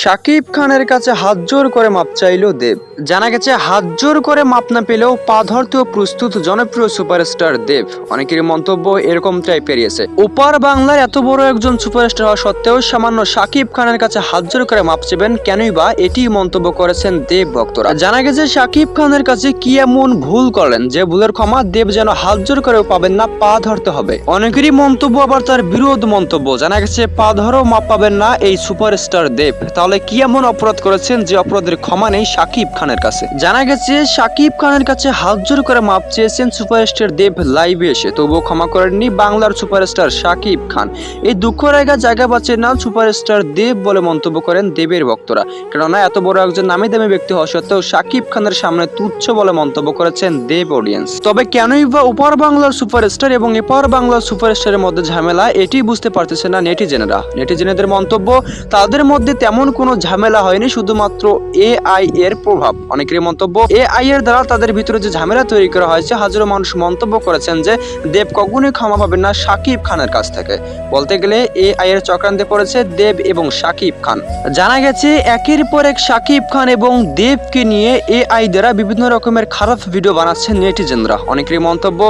শাকিব খানের কাছে হাত জোর করে মাপ চাইল দেব। জানা গেছে, হাত জোর করে মাপ না পেলেও পা ধরতেও প্রস্তুত জনপ্রিয় সুপারস্টার দেব। অনেকেরই মন্তব্য এরকমটাই পেরিয়েছে ওপার বাংলার এত বড় একজন সুপারস্টার হওয়া সত্ত্বেও সামান্য শাকিব খানের কাছে হাত জোর করে মাপ চাইবেন কেনই বা এটি মন্তব্য করেছেন দেব ভক্তরা। জানা গেছে, শাকিব খানের কাছে কি এমন ভুল করলেন যে ভুলের ক্ষমা দেব যেন হাত জোর করেও পাবেন না পা ধরতে হবে। অনেকেরই মন্তব্য, আবার তার বিরোধ মন্তব্য। জানা গেছে পা ধরেও মাপ পাবেন না এই সুপারস্টার দেব। তাহলে কি এমন অপরাধ করেছেন যে অপরাধের ক্ষমা নেই শাকিব খানের কাছে? জানা গেছে শাকিব খানের কাছে হাত জোর করে মাপ চেয়েছেন সুপারস্টার দেব লাইভে এসে। তবুও ক্ষমা করেননি বাংলার সুপারস্টার সাকিব খান। এই দুঃখ রেগা জায়গা পাচ্ছে না সুপারস্টার দেব বলে মন্তব্য করেন দেবের ভক্তরা। কেননা, এত বড় একজন নামি দামি ব্যক্তি হওয়া সত্ত্বেও শাকিব খানের সামনে তুচ্ছ বলে মন্তব্য করেছেন দেব অডিয়েন্স তবে কেনই বা উপর বাংলার সুপারস্টার এবং এপার বাংলার সুপারস্টারের মধ্যে ঝামেলা, এটি বুঝতে পারতেছে না নেটিজেনেরা। নেটিজেনেদের মন্তব্য, তাদের মধ্যে তেমন কোনো ঝামেলা হয়নি, শুধুমাত্র এআই এর প্রভাব। অনেকেরই মন্তব্য এআই এর দ্বারা তাদের ভিতরে যে ঝামেলা তৈরি করা হয়েছে, হাজারো মানুষ মন্তব্য করেছেন যে দেব কখনোই ক্ষমা পাবেন না শাকিব খানের কাছ থেকে। বলতে গেলে এআই এর চক্রান্তে পড়েছে দেব এবং শাকিব খান। জানা গেছে, একের পর এক শাকিব খান এবং দেবকে নিয়ে এআই দ্বারা বিভিন্ন রকমের খারাপ ভিডিও বানাচ্ছেন নেটিজেনরা। অনেকেরই মন্তব্য,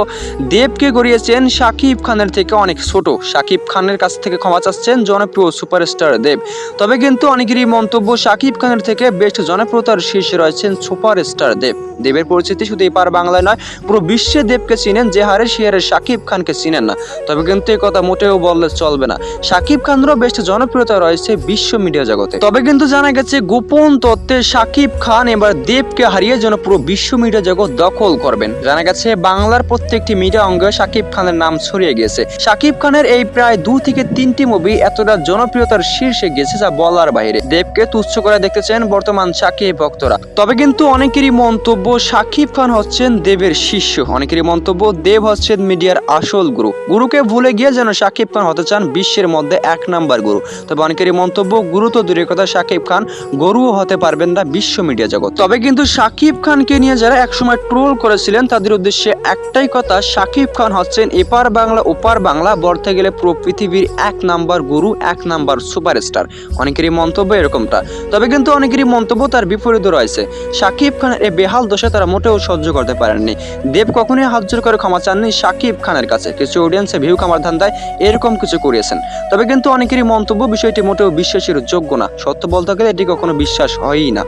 দেবকে গড়িয়েছেন সাকিব খানের থেকে অনেক ছোট। সাকিব খানের কাছ থেকে ক্ষমা চাচ্ছেন জনপ্রিয় সুপারস্টার দেব। তবে কিন্তু অনেকেরই মন্তব্য শাকিব খানের থেকে বেস্ট জনপ্রিয়তার শীর্ষে রয়েছেন সুপারস্টার দেব। দেবের পরিচিতি শুধু এপার বাংলায় নয়, পুরো বিশ্বে দেবকে চিনেন যে হারে সে হারে শাকিব খানকে চিনেন না। তবে কিন্তু এই কথা মোটেও বললে চলবে না। শাকিব খানেরও বেস্ট জনপ্রিয়তা রয়েছে বিশ্ব মিডিয়া জগতে। তবে কিন্তু জানা গেছে, গোপন তত্ত্বে শাকিব খান এবার দেবকে হারিয়ে যেন পুরো বিশ্ব মিডিয়া জগৎ দখল করবেন। জানা গেছে, বাংলার প্রত্যেকটি মিডিয়া অঙ্গে শাকিব খানের নাম ছড়িয়ে গেছে শাকিব খানের এই প্রায় দু থেকে তিনটি মুভি এতটা জনপ্রিয়তার শীর্ষে গেছে যা বলার বাইরে। দেবকে তুচ্ছ করে দেখতেছেন বর্তমান শাকিব ভক্তরা। তবে কিন্তু অনেকেরই মন্তব্য সাকিব খান হচ্ছেন দেবের শিষ্য। অনেকেরই মন্তব্য দেব হচ্ছেন মিডিয়ার আসল গুরু। গুরুকে ভুলে গিয়ে যেন শাকিব খান হতে চান বিশ্বের মধ্যে এক নাম্বার গুরু। তবে অনেকেরই মন্তব্য গুরু তো দূরের কথা শাকিব খান গরুও হতে পারবেন না বিশ্ব মিডিয়া জগৎ। তবে কিন্তু শাকিব খানকে নিয়ে যারা একসময় ট্রোল করেছিলেন, তাদের উদ্দেশ্যে একটাই কথা শাকিব খান হচ্ছেন এপার বাংলা, ওপার বাংলা বলতে গেলে পুরো পৃথিবীর এক নাম্বার গুরু, এক নাম্বার সুপারস্টার। অনেকেরই মন্তব্য এরকমটা। তবে কিন্তু অনেকেরই মন্তব্য তার বিপরীত রয়েছে। সাকিব খানের এই বেহাল দশা তারা মোটেও সহ্য করতে পারেননি। দেব কখনোই হাত জোর করে ক্ষমা চাননি সাকিব খানের কাছে। কিছু অডিয়েন্সে ভিউ কামার ধান্দায় এরকম কিছু করিয়েছেন। তবে কিন্তু অনেকেরই মন্তব্য বিষয়টি মোটেও বিশ্বাসের যোগ্য না। সত্য বলতে গেলে এটি কখনো বিশ্বাস হয়ই না।